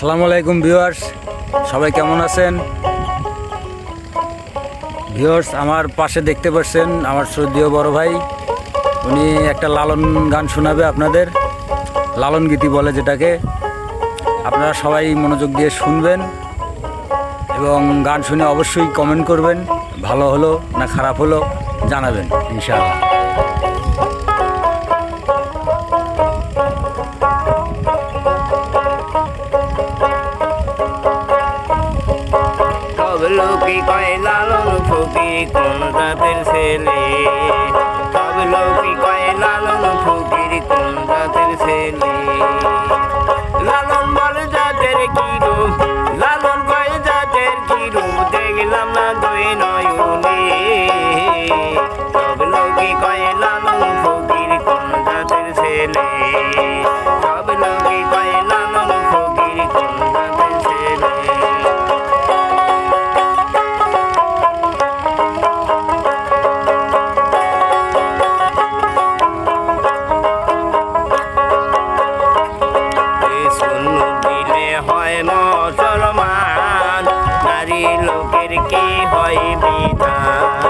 আসসালামু আলাইকুম ভিউয়ার্স। সবাই কেমন আছেন? ভিউয়ার্স, আমার পাশে দেখতে পাচ্ছেন আমার শ্রদ্ধীয় বড় ভাই। উনি একটা লালন গান শোনাবে আপনাদের। লালন গীতি বলে যেটাকে। আপনারা সবাই মনোযোগ দিয়ে শুনবেন এবং গান শুনে অবশ্যই কমেন্ট করবেন। ভালো হলো না খারাপ হলো জানাবেন, ইনশাআল্লাহ। লোকে কয় লালন ফকির কোন জাতের ছেলে? সব লোকে কয় লালন ফকির কোন ছেলে? লালন বলে জাতের কি রূপ লালন কয় জাতের কি রূপ দেখলাম না দুই নয়নে। সব লোকে কয় লালন ফকির কোন ছেলে? อยมีทาง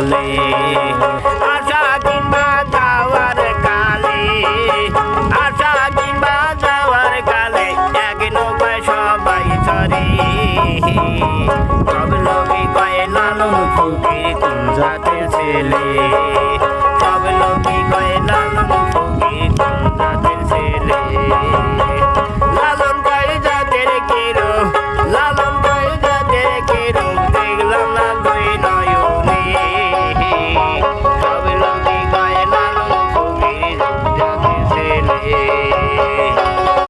চলে। আশা কিংবা যাওয়ার কালে আশা কিংবা যাওয়ার কালে এক নৌকায় সবাই চরে সব লোকে কয়ে লালন ফুকে কোন জাতের ছেলে?